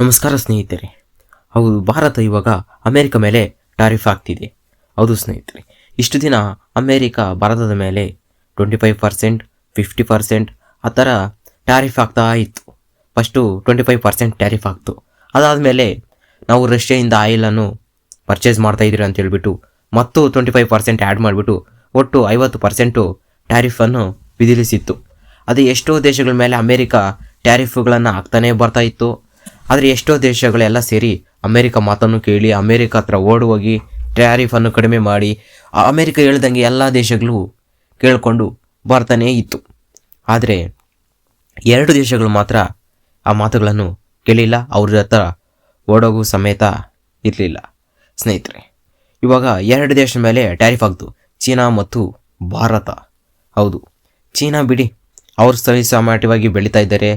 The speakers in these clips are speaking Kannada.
ನಮಸ್ಕಾರ ಸ್ನೇಹಿತರೆ. ಹೌದು, ಭಾರತ ಇವಾಗ ಅಮೆರಿಕ ಮೇಲೆ ಟಾರಿಫ್ ಆಗ್ತಿದೆ ಹೌದು ಸ್ನೇಹಿತರೆ, ಇಷ್ಟು ದಿನ ಅಮೇರಿಕ ಭಾರತದ ಮೇಲೆ twenty five percent, fifty percent ಆ ಥರ ಟ್ಯಾರಿಫ್ ಆಗ್ತಾ ಇತ್ತು. First twenty five percent tariff ಆಗ್ತು ಅದಾದಮೇಲೆ ನಾವು ರಷ್ಯಾದಿಂದ ಆಯಿಲನ್ನು ಪರ್ಚೇಸ್ ಮಾಡ್ತಾ ಇದ್ದೀವಿ ಅಂತ ಹೇಳ್ಬಿಟ್ಟು ಮತ್ತು ಟ್ವೆಂಟಿ ಫೈವ್ ಪರ್ಸೆಂಟ್ ಆ್ಯಡ್ ಮಾಡಿಬಿಟ್ಟು ಒಟ್ಟು ಐವತ್ತು ಪರ್ಸೆಂಟು ಟ್ಯಾರಿಫನ್ನು ವಿಧಿಸಿತ್ತು ಅದು ಎಷ್ಟೋ ದೇಶಗಳ ಮೇಲೆ ಅಮೇರಿಕ ಟ್ಯಾರಿಫ್ಗಳನ್ನು ಹಾಕ್ತಾನೇ ಬರ್ತಾ ಇತ್ತು. ಆದರೆ ಎಷ್ಟೋ ದೇಶಗಳೆಲ್ಲ ಸೇರಿ ಅಮೇರಿಕ ಮಾತನ್ನು ಕೇಳಿ, ಅಮೇರಿಕ ಹತ್ರ ಓಡಿ ಹೋಗಿ ಟ್ಯಾರಿಫನ್ನು ಕಡಿಮೆ ಮಾಡಿ, ಅಮೇರಿಕ ಹೇಳ್ದಂಗೆ ಎಲ್ಲ ದೇಶಗಳು ಕೇಳಿಕೊಂಡು ಬರ್ತಾನೇ ಇತ್ತು. ಆದರೆ ಎರಡು ದೇಶಗಳು ಮಾತ್ರ ಆ ಮಾತುಗಳನ್ನು ಕೇಳಿಲ್ಲ, ಅವ್ರ ಹತ್ರ ಓಡೋಗು ಸಮೇತ ಇರಲಿಲ್ಲ. ಸ್ನೇಹಿತರೆ, ಇವಾಗ ಎರಡು ದೇಶದ ಮೇಲೆ ಟ್ಯಾರಿಫ್ ಆಗ್ತು ಚೀನಾ ಮತ್ತು ಭಾರತ. ಹೌದು, ಚೀನಾ ಬಿಡಿ, ಅವ್ರು ಸರಿಸಮಾಟವಾಗಿ ಬೆಳೀತಾ ಇದ್ದಾರೆ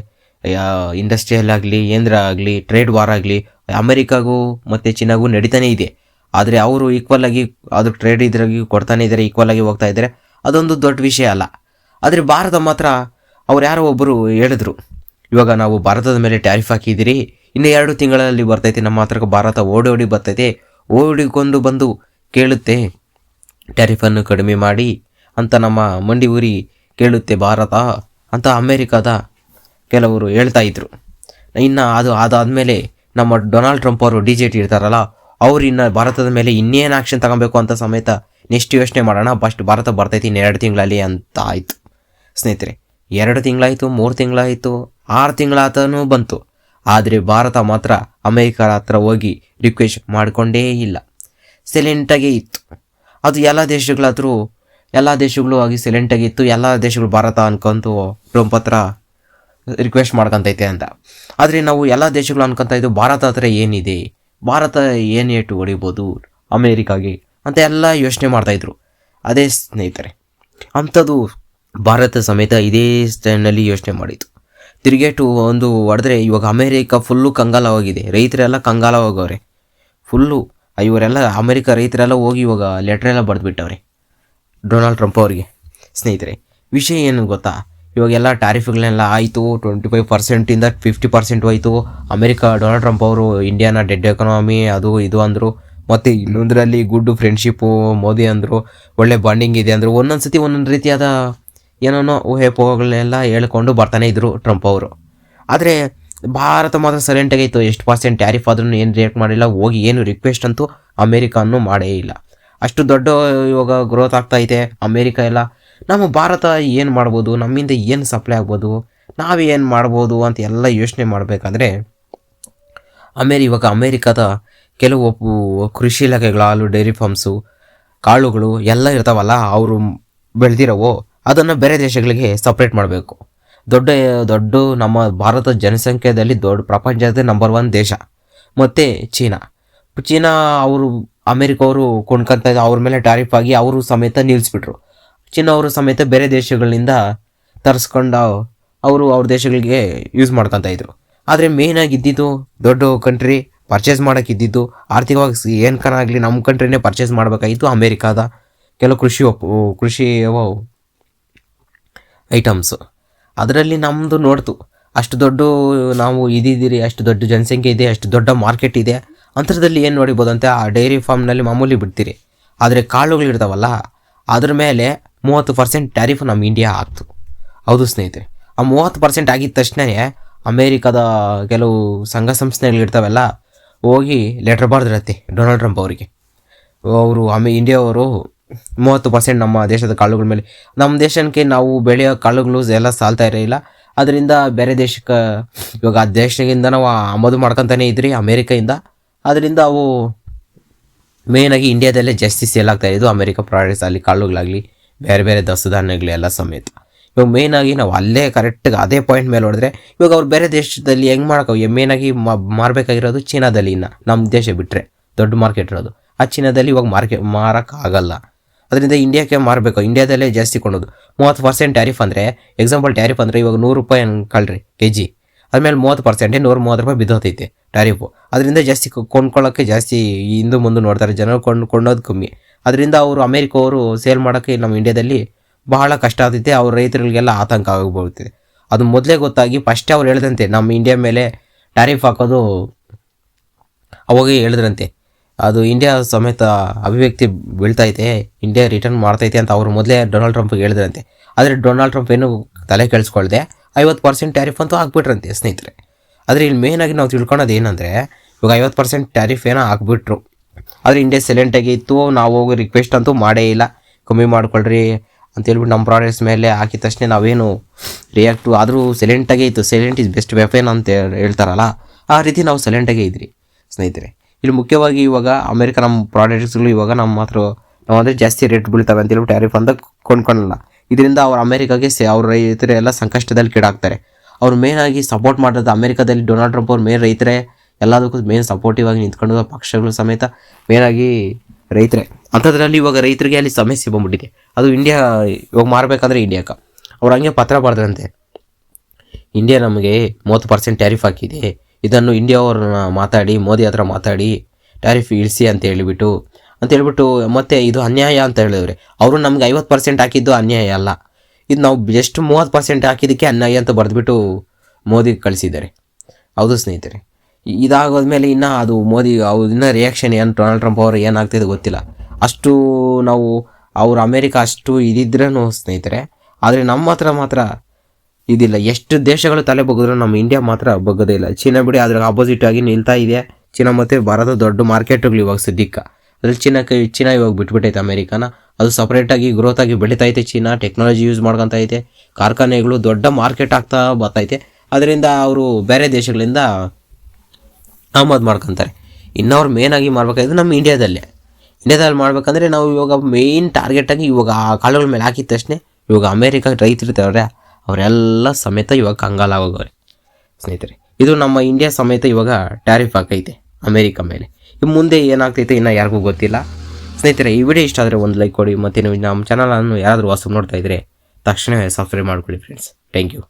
ಇಂಡಸ್ಟ್ರಿಯಲ್ ಆಗಲಿ ಏಂದ್ರ ಆಗಲಿ ಟ್ರೇಡ್ ವಾರ್ ಆಗಲಿ, ಅಮೆರಿಕಾಗೂ ಮತ್ತು ಚೀನಾಗೂ ನಡೀತಾನೇ ಇದೆ. ಆದರೆ ಅವರು ಈಕ್ವಲ್ ಆಗಿ, ಅದು ಟ್ರೇಡ್ ಇದ್ರಾಗಿ ಕೊಡ್ತಾನೆ ಇದ್ದಾರೆ ಈಕ್ವಲ್ ಆಗಿ ಹೋಗ್ತಾ ಇದ್ದಾರೆ ಅದೊಂದು ದೊಡ್ಡ ವಿಷಯ ಅಲ್ಲ. ಆದರೆ ಭಾರತ ಮಾತ್ರ, ಅವ್ರು ಯಾರೋ ಒಬ್ಬರು ಹೇಳಿದ್ರು, ಇವಾಗ ನಾವು ಭಾರತದ ಮೇಲೆ ಟ್ಯಾರಿಫ್ ಹಾಕಿದ್ದೀರಿ, ಇನ್ನು ಎರಡು ತಿಂಗಳಲ್ಲಿ ಬರ್ತೈತೆ, ನಮ್ಮ ಹತ್ರಕ್ಕೆ ಭಾರತ ಓಡಿ ಓಡಿ ಬರ್ತೈತೆ, ಓಡಿಕೊಂಡು ಬಂದು ಕೇಳುತ್ತೆ ಟ್ಯಾರಿಫನ್ನು ಕಡಿಮೆ ಮಾಡಿ, ಅಂತ ನಮ್ಮ ಮಂಡಿ ಊರಿ ಕೇಳುತ್ತೆ ಭಾರತ, ಅಂತ ಅಮೇರಿಕಾದ ಕೆಲವರು ಹೇಳ್ತಾ ಇದ್ರು. ಇನ್ನು ಅದು ಅದಾದಮೇಲೆ ನಮ್ಮ ಡೊನಾಲ್ಡ್ ಟ್ರಂಪ್ ಅವರು ಡಿ ಜೆ ಟಿ ಇರ್ತಾರಲ್ಲ, ಅವ್ರು ಇನ್ನು ಭಾರತದ ಮೇಲೆ ಇನ್ನೇನು ಆ್ಯಕ್ಷನ್ ತಗೊಬೇಕು ಅಂತ ಸಮೇತ ನೆಕ್ಸ್ಟ್ ಯೋಚನೆ ಮಾಡೋಣ ಫಸ್ಟ್ ಭಾರತ ಬರ್ತೈತಿ ಇನ್ನು ಎರಡು ತಿಂಗಳಲ್ಲಿ ಅಂತ ಆಯಿತು. ಸ್ನೇಹಿತರೆ, ಎರಡು ತಿಂಗಳಾಯಿತು, ಮೂರು ತಿಂಗಳಾಯಿತು, ಆರು ತಿಂಗಳಾತನೂ ಬಂತು. ಆದರೆ ಭಾರತ ಮಾತ್ರ ಅಮೇರಿಕರ ಹತ್ರ ಹೋಗಿ ರಿಕ್ವೆಸ್ಟ್ ಮಾಡಿಕೊಂಡೇ ಇಲ್ಲ. ಸೈಲೆಂಟಾಗೇ ಇತ್ತು. ಅದು ಎಲ್ಲ ದೇಶಗಳಾದರೂ, ಎಲ್ಲ ದೇಶಗಳು ಆಗಿ ಸೆಲೆಂಟಾಗಿತ್ತು ಎಲ್ಲ ದೇಶಗಳು ಭಾರತ ಅನ್ಕೊಂತು, ಟ್ರಂಪ್ ಹತ್ರ ರಿಕ್ವೆಸ್ಟ್ ಮಾಡ್ಕೊಂತೈತೆ ಅಂತ. ಆದರೆ ನಾವು ಎಲ್ಲ ದೇಶಗಳು ಅನ್ಕೊಂತ ಇದ್ದು ಭಾರತ ಹತ್ರ ಏನಿದೆ? ಭಾರತ ಏನು ಏಟು ಹೊಡಿಬೋದು ಅಮೇರಿಕಾಗೆ? ಅಂತ ಎಲ್ಲ ಯೋಚನೆ ಮಾಡ್ತಾಯಿದ್ರು ಅದೇ ಸ್ನೇಹಿತರೆ, ಅಂಥದ್ದು ಭಾರತ ಸಮೇತ ಇದೇ ಸ್ಟ್ಯಾಂಡ್ನಲ್ಲಿ ಯೋಚನೆ ಮಾಡಿತು ತಿರುಗೇಟು ಒಂದು ಹೊಡೆದ್ರೆ ಇವಾಗ ಅಮೇರಿಕ ಫುಲ್ಲು ಕಂಗಾಲವಾಗಿದೆ. ರೈತರೆಲ್ಲ ಕಂಗಾಲವಾಗವ್ರೆ ಫುಲ್ಲು ಇವರೆಲ್ಲ ಅಮೇರಿಕ ರೈತರೆಲ್ಲ ಹೋಗಿ ಇವಾಗ ಲೆಟ್ರೆಲ್ಲ ಬರೆದ್ಬಿಟ್ಟವ್ರೆ. ಡೊನಾಲ್ಡ್ ಟ್ರಂಪ್ ಅವರಿಗೆ. ಸ್ನೇಹಿತರೆ, ವಿಷಯ ಏನು ಗೊತ್ತಾ? ಇವಾಗೆಲ್ಲ ಟ್ಯಾರಿಫ್ಗಳನ್ನೆಲ್ಲ ಆಯಿತು ಟ್ವೆಂಟಿ ಫೈವ್ ಪರ್ಸೆಂಟಿಂದ ಫಿಫ್ಟಿ ಪರ್ಸೆಂಟ್ ಹೋಯಿತು. ಅಮೆರಿಕ ಡೊನಾಲ್ಡ್ ಟ್ರಂಪ್ ಅವರು ಇಂಡಿಯಾನ ಡೆಡ್ ಎಕನಾಮಿ ಅದು ಇದು ಅಂದರು. ಮತ್ತು ಇನ್ನೊಂದರಲ್ಲಿ ಗುಡ್ ಫ್ರೆಂಡ್ಶಿಪ್ಪು ಮೋದಿ ಅಂದರು. ಒಳ್ಳೆ ಬಾಂಡಿಂಗ್ ಇದೆ ಅಂದರು. ಒಂದೊಂದು ಸತಿ ಒಂದೊಂದು ರೀತಿಯಾದ ಏನೋ ಊಹೆ, ಪೋಹಗಳನ್ನೆಲ್ಲ ಹೇಳ್ಕೊಂಡು ಬರ್ತಾನೆ ಇದ್ದರು ಟ್ರಂಪ್ ಅವರು. ಆದರೆ ಭಾರತ ಮಾತ್ರ ಸೈಲೆಂಟಾಗಿ ಇತ್ತು ಎಷ್ಟು ಪರ್ಸೆಂಟ್ ಟ್ಯಾರಿಫ್ ಆದ್ರೂ ಏನು ರಿಯಾಕ್ಟ್ ಮಾಡಿಲ್ಲ. ಹೋಗಿ ಏನು ರಿಕ್ವೆಸ್ಟ್ ಅಂತೂ ಅಮೇರಿಕಾನೂ ಮಾಡೇ ಇಲ್ಲ. ಅಷ್ಟು ದೊಡ್ಡ ಇವಾಗ ಗ್ರೋತ್ ಆಗ್ತಾ ಇದೆ. ಅಮೇರಿಕ ಎಲ್ಲ ನಮ್ಮ ಭಾರತ ಏನು ಮಾಡ್ಬೋದು? ನಮ್ಮಿಂದ ಏನು ಸಪ್ಲೈ ಆಗ್ಬೋದು? ನಾವೇನು ಮಾಡ್ಬೋದು ಅಂತ ಎಲ್ಲ ಯೋಚನೆ ಮಾಡಬೇಕಾದ್ರೆ, ಅಮೇರಿ ಇವಾಗ ಅಮೇರಿಕಾದ ಕೆಲವು ಕೃಷಿ ಇಲಾಖೆಗಳು, ಹಾಲು, ಡೈರಿ ಫಾರ್ಮ್ಸು ಕಾಳುಗಳು ಎಲ್ಲ ಇರ್ತಾವಲ್ಲ, ಅವರು ಬೆಳೆದಿರೋವು, ಅದನ್ನು ಬೇರೆ ದೇಶಗಳಿಗೆ ಸಪ್ರೇಟ್ ಮಾಡಬೇಕು. ದೊಡ್ಡ ದೊಡ್ಡ ನಮ್ಮ ಭಾರತ ಜನಸಂಖ್ಯೆಯಲ್ಲಿ ದೊಡ್ಡ ಪ್ರಪಂಚದ ನಂಬರ್ ಒನ್ ದೇಶ. ಮತ್ತು ಚೀನಾ. ಚೀನಾ ಅವರು ಅಮೇರಿಕವರು ಕೊಂಡ್ಕೊಂತ ಅವ್ರ ಮೇಲೆ ಟಾರಿಫ್ ಆಗಿ ಅವರು ಸಮೇತ ನಿಲ್ಲಿಸ್ಬಿಟ್ರು ಚೀನಾ ಅವರು ಸಮೇತ ಬೇರೆ ದೇಶಗಳಿಂದ ತರಿಸ್ಕೊಂಡು ಅವರು ಅವ್ರ ದೇಶಗಳಿಗೆ ಯೂಸ್ ಮಾಡ್ಕೊತ ಇದ್ರು. ಆದರೆ ಮೇಯ್ನಾಗಿ ಇದ್ದಿದ್ದು ದೊಡ್ಡ ಕಂಟ್ರಿ ಪರ್ಚೇಸ್ ಮಾಡೋಕ್ಕಿದ್ದಿದ್ದು ಆರ್ಥಿಕವಾಗಿ ಏನು ಆಗಲಿ ನಮ್ಮ ಕಂಟ್ರಿನೇ ಪರ್ಚೇಸ್ ಮಾಡಬೇಕಾಗಿತ್ತು ಅಮೇರಿಕಾದ ಕೆಲವು ಕೃಷಿ ಕೃಷಿ ಐಟಮ್ಸ್ ಅದರಲ್ಲಿ ನಮ್ಮದು ನೋಡ್ತು, ಅಷ್ಟು ದೊಡ್ಡ ನಾವು ಇದಿದ್ದೀರಿ, ಅಷ್ಟು ದೊಡ್ಡ ಜನಸಂಖ್ಯೆ ಇದೆ, ಅಷ್ಟು ದೊಡ್ಡ ಮಾರ್ಕೆಟ್ ಇದೆ. ಅಂಥದ್ರಲ್ಲಿ ಏನು ನೋಡಿಬೋದಂತೆ, ಆ ಡೈರಿ ಫಾರ್ಮ್ನಲ್ಲಿ ಮಾಮೂಲಿ ಬಿಡ್ತೀರಿ. ಆದರೆ ಕಾಳುಗಳಿರ್ತಾವಲ್ಲ, ಅದ್ರ ಮೇಲೆ ಮೂವತ್ತು ಪರ್ಸೆಂಟ್ ಟ್ಯಾರಿಫ್ ನಮ್ಮ ಇಂಡಿಯಾ ಆಗ್ತು ಹೌದು ಸ್ನೇಹಿತರೆ. ಆ ಮೂವತ್ತು ಪರ್ಸೆಂಟ್ ಆಗಿದ ತಕ್ಷಣವೇ ಅಮೇರಿಕಾದ ಕೆಲವು ಸಂಘ ಸಂಸ್ಥೆಗಳಿರ್ತಾವೆಲ್ಲ, ಹೋಗಿ ಲೆಟ್ರ್ ಬರೆದಿರತ್ತೆ ಡೊನಾಲ್ಡ್ ಟ್ರಂಪ್ ಅವರಿಗೆ. ಅವರು ಆಮೇಲೆ ಇಂಡಿಯಾವರು ಮೂವತ್ತು ಪರ್ಸೆಂಟ್ ನಮ್ಮ ದೇಶದ ಕಾಳುಗಳ ಮೇಲೆ, ನಮ್ಮ ದೇಶಕ್ಕೆ ನಾವು ಬೆಳೆಯೋ ಕಾಳುಗಳು ಎಲ್ಲ ಸಾಲ್ತಾ ಇರಲಿಲ್ಲ ಅದರಿಂದ ಬೇರೆ ದೇಶಕ್ಕೆ, ಇವಾಗ ಆ ದೇಶದಿಂದ ನಾವು ಆಮದು ಮಾಡ್ಕೊತಾನೆ ಇದ್ರಿ ಅಮೇರಿಕಾಯಿಂದ ಅದರಿಂದ ಅವು ಮೇಯ್ನಾಗಿ ಇಂಡಿಯಾದಲ್ಲೇ ಜಾಸ್ತಿ ಸೇಲ್ ಆಗ್ತಾ ಇದ್ದು ಅಮೇರಿಕ ಪ್ರಾಡಕ್ಟ್ಸ್ ಆಗಲಿ, ಕಾಳುಗಳಾಗಲಿ. ಬೇರೆ ಬೇರೆ ದವಸ ಧಾನ್ಯಗಳು ಎಲ್ಲ ಸಮೇತ. ಇವಾಗ ಮೇಯ್ನಾಗಿ ನಾವು ಅಲ್ಲೇ ಕರೆಕ್ಟಾಗಿ ಅದೇ ಪಾಯಿಂಟ್ ಮೇಲೆ ಹೊಡೆದ್ರೆ ಇವಾಗ ಅವ್ರು ಬೇರೆ ದೇಶದಲ್ಲಿ ಹೆಂಗೆ ಮಾಡೋಕೆ ಮೇಯ್ನಾಗಿ ಮಾರಬೇಕಾಗಿರೋದು ಚೀನಾದಲ್ಲಿ ಇನ್ನು. ನಮ್ಮ ದೇಶ ಬಿಟ್ಟರೆ ದೊಡ್ಡ ಮಾರ್ಕೆಟ್ ಇರೋದು. ಆ ಚೀನಾದಲ್ಲಿ ಇವಾಗ ಮಾರ್ಕೆ ಮಾರೋಕ್ಕಾಗಲ್ಲ ಅದರಿಂದ ಇಂಡಿಯಾಕ್ಕೆ ಮಾರಬೇಕು. ಇಂಡಿಯಾದಲ್ಲೇ ಜಾಸ್ತಿ ಕೊಡೋದು. ಮೂವತ್ತು ಪರ್ಸೆಂಟ್ ಟ್ಯಾರಿಫ್ ಅಂದರೆ ಎಕ್ಸಾಂಪಲ್ ಟ್ಯಾರಿಫ್ ಅಂದರೆ ಇವಾಗ ನೂರು ರೂಪಾಯಿ ಕಳ್ರಿ ಕೆ ಜಿ ಅದ್ಮೇಲೆ ಮೂವತ್ತು ಪರ್ಸೆಂಟೇ ನೂರು ಮೂವತ್ತು ರೂಪಾಯಿ ಬಿದ್ದೋತೈತೆ ಟ್ಯಾರಿಫು ಅದರಿಂದ ಜಾಸ್ತಿ ಕೊಂಡ್ಕೊಳ್ಳೋಕೆ ಕೊಂಡ್ಕೊಳ್ಳೋಕ್ಕೆ ಜಾಸ್ತಿ ಹಿಂದೂ ಮುಂದೆ ನೋಡ್ತಾರೆ. ಜನರು ಕೊಂಡು ಕೊಂಡೋದು ಕಮ್ಮಿ. ಅದರಿಂದ ಅವರು ಅಮೇರಿಕವರು ಸೇಲ್ ಮಾಡೋಕ್ಕೆ ನಮ್ಮ ಇಂಡಿಯಾದಲ್ಲಿ ಬಹಳ ಕಷ್ಟ ಆಗ್ತೈತೆ ಅವ್ರ ರೈತರಿಗೆಲ್ಲ ಆತಂಕ ಆಗಿಬಿಡುತ್ತೆ. ಅದು ಮೊದಲೇ ಗೊತ್ತಾಗಿ ಫಸ್ಟೇ ಅವ್ರು ಹೇಳ್ದಂತೆ, ನಮ್ಮ ಇಂಡಿಯಾ ಮೇಲೆ ಟ್ಯಾರಿಫ್ ಹಾಕೋದು ಅವಾಗ ಹೇಳಿದ್ರಂತೆ. ಅದು ಇಂಡಿಯಾ ಸಮೇತ ಅಭಿವ್ಯಕ್ತಿ ಬೀಳ್ತೈತೆ, ಇಂಡಿಯಾ ರಿಟರ್ನ್ ಮಾಡ್ತೈತೆ ಅಂತ ಅವರು ಮೊದಲೇ ಡೊನಾಲ್ಡ್ ಟ್ರಂಪ್ಗೆ ಹೇಳಿದ್ರಂತೆ. ಆದರೆ ಡೊನಾಲ್ಡ್ ಟ್ರಂಪ್ ಏನು ತಲೆ ಕೆಡಿಸ್ಕೊಳ್ದೆ, ಐವತ್ತು ಪರ್ಸೆಂಟ್ ಟ್ಯಾರಿಫ್ ಅಂತೂ ಹಾಕ್ಬಿಟ್ರಂತೆ ಸ್ನೇಹಿತರೆ. ಆದರೆ ಇಲ್ಲಿ ಮೇನಾಗಿ ನಾವು ತಿಳ್ಕೊಳೋದು ಏನಂದರೆ ಇವಾಗ ಐವತ್ತು ಪರ್ಸೆಂಟ್ ಟ್ಯಾರಿಫ್ ಏನೋ ಹಾಕ್ಬಿಟ್ರು ಆದರೆ ಇಂಡಿಯಾ ಸೈಲೆಂಟಾಗಿ ಇತ್ತು, ನಾವು ಹೋಗಿ ರಿಕ್ವೆಸ್ಟ್ ಅಂತೂ ಮಾಡೇ ಇಲ್ಲ. ಕಮ್ಮಿ ಮಾಡ್ಕೊಳ್ರಿ ಅಂತೇಳ್ಬಿಟ್ಟು ನಮ್ಮ ಪ್ರಾಡಕ್ಟ್ಸ್ ಮೇಲೆ ಹಾಕಿದ ತಕ್ಷಣ ನಾವೇನು ರಿಯಾಕ್ಟು ಆದರೂ ಸೈಲೆಂಟಾಗೇ ಇತ್ತು. ಸೈಲೆಂಟ್ ಇಸ್ ಬೆಸ್ಟ್ ವೆಪನ್ ಅಂತ ಹೇಳ್ತಾರಲ್ಲ, ಆ ರೀತಿ ನಾವು ಸೈಲೆಂಟಾಗೇ ಇದ್ರಿ ಸ್ನೇಹಿತರೆ. ಇಲ್ಲಿ ಮುಖ್ಯವಾಗಿ ಇವಾಗ ಅಮೆರಿಕ ನಮ್ಮ ಪ್ರಾಡಕ್ಟ್ಸ್ಗಳು ಇವಾಗ ನಮ್ಮ ಮಾತ್ರ ನಾವು ಅಂದರೆ ಜಾಸ್ತಿ ರೇಟ್ ಬೀಳ್ತವೆ ಅಂತ ಹೇಳ್ಬಿಟ್ಟು ಟ್ಯಾರಿಫ್ ಅಂತ ಕೊಂಡ್ಕೊಳ್ಳಲ್ಲ ಇದರಿಂದ ಅವ್ರು ಅಮೆರಿಕಾಗೆ ಸೇ, ಅವ್ರ ರೈತರೆಲ್ಲ ಸಂಕಷ್ಟದಲ್ಲಿ ಕೀಡಾಗ್ತಾರೆ. ಅವ್ರು ಮೇನ್ ಆಗಿ ಸಪೋರ್ಟ್ ಮಾಡೋದು ಅಮೇರಿಕಾದಲ್ಲಿ ಡೊನಾಲ್ಡ್ ಟ್ರಂಪ್ ಅವ್ರ ಮೇನ್ ರೈತರೇ. ಎಲ್ಲದಕ್ಕೂ ಮೇನ್ ಸಪೋರ್ಟಿವ್ ಆಗಿ ನಿಂತ್ಕೊಂಡು ಪಕ್ಷಗಳು ಸಮೇತ ಮೇನ್ ಆಗಿ ರೈತರೇ. ಅಂಥದ್ರಲ್ಲಿ ಇವಾಗ ರೈತರಿಗೆ ಅಲ್ಲಿ ಸಮಸ್ಯೆ ಬಂದ್ಬಿಟ್ಟಿದೆ. ಅದು ಇಂಡಿಯಾ ಇವಾಗ ಮಾರಬೇಕಂದ್ರೆ ಇಂಡಿಯಾಕ ಅವ್ರು ಹಂಗೆ ಪತ್ರ ಬರ್ದ್ರಂತೆ. ಇಂಡಿಯಾ ನಮಗೆ ಮೂವತ್ತು ಪರ್ಸೆಂಟ್ ಟ್ಯಾರಿಫ್ ಹಾಕಿದೆ. ಇದನ್ನು ಇಂಡಿಯಾ ಅವ್ರನ್ನ ಮಾತಾಡಿ, ಮೋದಿ ಹತ್ರ ಮಾತಾಡಿ ಟ್ಯಾರಿಫ್ ಇಳಿಸಿ ಅಂತ ಹೇಳಿಬಿಟ್ಟು, ಅಂತ ಹೇಳ್ಬಿಟ್ಟು ಮತ್ತೆ ಇದು ಅನ್ಯಾಯ ಅಂತ ಹೇಳಿದ್ರೆ ಅವರು ನಮ್ಗೆ ಐವತ್ತು ಪರ್ಸೆಂಟ್ ಹಾಕಿದ್ದು ಅನ್ಯಾಯ ಅಲ್ಲ. ಇದು ನಾವು ಜಸ್ಟ್ ಮೂವತ್ತು ಪರ್ಸೆಂಟ್ ಹಾಕಿದ್ದಕ್ಕೆ ಅನ್ಯಾಯ ಅಂತ ಬರೆದ್ಬಿಟ್ಟು ಮೋದಿ ಕಳಿಸಿದ್ದಾರೆ. ಹೌದು ಸ್ನೇಹಿತರೆ. ಇದಾಗೋದ್ಮೇಲೆ ಇನ್ನೂ ಅದು ಮೋದಿ ಅವ್ರು ಇನ್ನೂ ರಿಯಾಕ್ಷನ್ ಏನು ಡೊನಾಲ್ಡ್ ಟ್ರಂಪ್ ಅವರು ಏನಾಗ್ತಿದೆ ಗೊತ್ತಿಲ್ಲ. ಅಷ್ಟು ನಾವು ಅವ್ರು ಅಮೇರಿಕ ಅಷ್ಟು ಇದಿದ್ರೂ ಸ್ನೇಹಿತರೆ, ಆದರೆ ನಮ್ಮ ಹತ್ರ ಮಾತ್ರ ಇದಿಲ್ಲ. ಎಷ್ಟು ದೇಶಗಳು ತಲೆ ಬಗ್ಗಿದ್ರು ನಮ್ಮ ಇಂಡಿಯಾ ಮಾತ್ರ ಬಗ್ಗೋದೇ ಇಲ್ಲ. ಚೀನಾ ಬಿಡಿ ಅದ್ರ ಆಪೋಸಿಟ್ ಆಗಿ ನಿಲ್ತಾ ಇದೆ. ಚೀನಾ ಮತ್ತು ಭಾರತ ದೊಡ್ಡ ಮಾರ್ಕೆಟ್ಗಳು ಇವಾಗ ಸದ್ಯಕ್ಕೆ ಅದ್ರಲ್ಲಿ ಚೀನಾಕ್ಕೆ ಚೀನಾ ಇವಾಗ ಬಿಟ್ಬಿಟ್ಟೈತೆ ಅಮೇರಿಕಾನ. ಅದು ಸಪ್ರೇಟಾಗಿ ಗ್ರೋತ್ ಆಗಿ ಬೆಳೀತಾ ಐತೆ ಚೀನಾ. ಟೆಕ್ನಾಲಜಿ ಯೂಸ್ ಐತೆ ಕಾರ್ಖಾನೆಗಳು ದೊಡ್ಡ ಮಾರ್ಕೆಟ್ ಆಗ್ತಾ ಬರ್ತೈತೆ. ಅದರಿಂದ ಅವರು ಬೇರೆ ದೇಶಗಳಿಂದ ಆಮದು ಮಾಡ್ಕೊತಾರೆ. ಇನ್ನು ಅವ್ರು ಮೇನಾಗಿ ಮಾಡ್ಬೇಕಾದ್ರೆ ನಮ್ಮ ಇಂಡಿಯಾದಲ್ಲೇ ಇಂಡಿಯಾದಲ್ಲಿ ಮಾಡ್ಬೇಕಂದ್ರೆ ನಾವು ಇವಾಗ ಮೇಯ್ನ್ ಟಾರ್ಗೆಟಾಗಿ ಇವಾಗ ಆ ಕಾಳುಗಳ ಮೇಲೆ ಹಾಕಿದ ತಕ್ಷಣ ಇವಾಗ ಅಮೇರಿಕ ರೈತರಿರ್ತಾವ್ರೆ ಅವರೆಲ್ಲ ಸಮೇತ ಇವಾಗ ಕಂಗಾಲಾಗೋಗವ್ರೆ ಸ್ನೇಹಿತರೆ, ಇದು ನಮ್ಮ ಇಂಡಿಯಾ ಸಮೇತ ಇವಾಗ ಟ್ಯಾರಿಫ್ ಹಾಕೈತೆ ಅಮೇರಿಕ ಮೇಲೆ. ಇನ್ನು ಮುಂದೆ ಏನಾಗ್ತೈತೆ ಇನ್ನು ಯಾರಿಗೂ ಗೊತ್ತಿಲ್ಲ. ಸ್ನೇಹಿತರೆ, ಈ ವಿಡಿಯೋ ಇಷ್ಟ ಆದರೆ ಒಂದು ಲೈಕ್ ಕೊಡಿ. ಮತ್ತು ನೀವು ನಮ್ಮ ಚಾನಲನ್ನು ಯಾರಾದರೂ ಹೊಸ ನೋಡ್ತಾ ಇದ್ದರೆ ತಕ್ಷಣವೇ ಸಬ್ಸ್ಕ್ರೈಬ್ ಮಾಡ್ಕೊಳ್ಳಿ ಫ್ರೆಂಡ್ಸ್ ಥ್ಯಾಂಕ್ ಯು